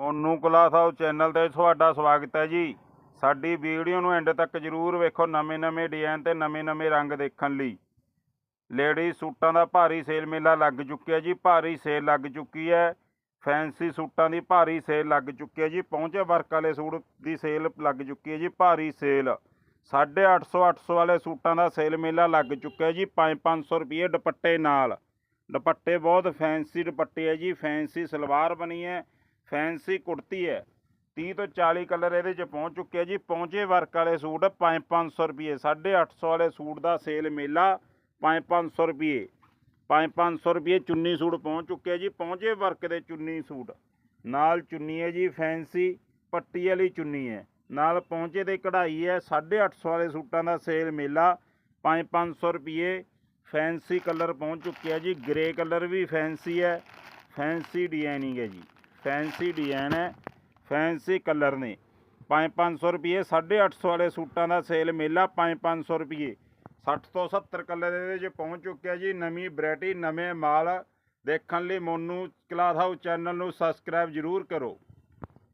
ਮੋਨੂ ਕਲਾ ਸਾਹਿਬ ਚੈਨਲ ਤੇ ਤੁਹਾਡਾ ਸਵਾਗਤ ਹੈ ਜੀ। ਸਾਡੀ ਵੀਡੀਓ ਨੂੰ ਐਂਡ ਤੱਕ ਜਰੂਰ ਵੇਖੋ ਨਵੇਂ-ਨਵੇਂ ਡਿਜ਼ਾਈਨ ਤੇ ਨਵੇਂ-ਨਵੇਂ ਰੰਗ ਦੇਖਣ ਲਈ। ਲੇਡੀ ਸੂਟਾਂ ਦਾ ਭਾਰੀ ਸੇਲ ਮੇਲਾ ਲੱਗ ਚੁੱਕਿਆ ਜੀ, ਭਾਰੀ ਸੇਲ ਲੱਗ ਚੁੱਕੀ ਹੈ। ਫੈਂਸੀ ਸੂਟਾਂ ਦੀ ਭਾਰੀ ਸੇਲ ਲੱਗ ਚੁੱਕੀ ਹੈ ਜੀ, ਪਹੁੰਚੇ ਵਰਕ ਵਾਲੇ ਸੂਟ ਦੀ ਸੇਲ ਲੱਗ ਚੁੱਕੀ ਹੈ ਜੀ, ਭਾਰੀ ਸੇਲ 850 800 ਵਾਲੇ ਸੂਟਾਂ ਦਾ ਸੇਲ ਮੇਲਾ ਲੱਗ ਚੁੱਕਿਆ ਜੀ 5-500 ਰੁਪਏ ਦੁਪੱਟੇ ਨਾਲ। ਦੁਪੱਟੇ ਬਹੁਤ ਫੈਂਸੀ ਦੁਪੱਟੇ ਹੈ ਜੀ, ਫੈਂਸੀ ਸਲਵਾਰ ਬਣੀ ਹੈ। ਫੈਂਸੀ ਕੁੜਤੀ ਹੈ। 30 ਤੋਂ 40 ਕਲਰ ਇਹਦੇ ਚ ਪਹੁੰਚ ਚੁੱਕੇ ਆ ਜੀ। ਪਹੁੰਚੇ ਵਰਕ ਵਾਲੇ ਸੂਟ 5-500 ਰੁਪਏ। 850 ਵਾਲੇ ਸੂਟ ਦਾ ਸੇਲ ਮੇਲਾ 5-500 ਰੁਪਏ। 5-500 ਰੁਪਏ ਚੁੰਨੀ ਸੂਟ ਪਹੁੰਚ ਚੁੱਕੇ ਆ ਜੀ। ਪਹੁੰਚੇ ਵਰਕ ਦੇ ਚੁੰਨੀ ਸੂਟ। ਨਾਲ ਚੁੰਨੀ ਹੈ ਜੀ, ਫੈਂਸੀ ਪੱਟੀ ਵਾਲੀ ਚੁੰਨੀ ਹੈ। ਨਾਲ ਪਹੁੰਚੇ ਦੇ ਕਢਾਈ ਹੈ 850 ਵਾਲੇ ਸੂਟਾਂ ਦਾ ਸੇਲ ਮੇਲਾ 5-500 ਰੁਪਏ। ਫੈਂਸੀ ਕਲਰ ਪਹੁੰਚ ਚੁੱਕੇ ਆ ਜੀ। ਗ੍ਰੇ ਕਲਰ ਵੀ ਫੈਂਸੀ ਹੈ। ਫੈਂਸੀ ਡਿਜ਼ਾਈਨਿੰਗ ਹੈ ਜੀ। ਫੈਂਸੀ ਡਿਜ਼ਾਈਨ ਹੈ, ਫੈਂਸੀ ਕਲਰ ਨੇ। 5-500 ਰੁਪਏ 850 ਵਾਲੇ ਸੂਟਾਂ ਦਾ ਸੇਲ ਮੇਲਾ 5-500 ਰੁਪਏ 60 ਤੋਂ 70 ਕਲਰ ਇਹਦੇ 'ਚ ਪਹੁੰਚ ਚੁੱਕਿਆ ਜੀ, ਨਵੀਂ ਵੈਰਾਈਟੀ, ਨਵੇਂ ਮਾਲ। ਦੇਖਣ ਲਈ ਮੋਨੂ ਕਲਾਥ ਹਾਊਸ ਚੈਨਲ ਨੂੰ ਸਬਸਕ੍ਰਾਈਬ ਜ਼ਰੂਰ ਕਰੋ।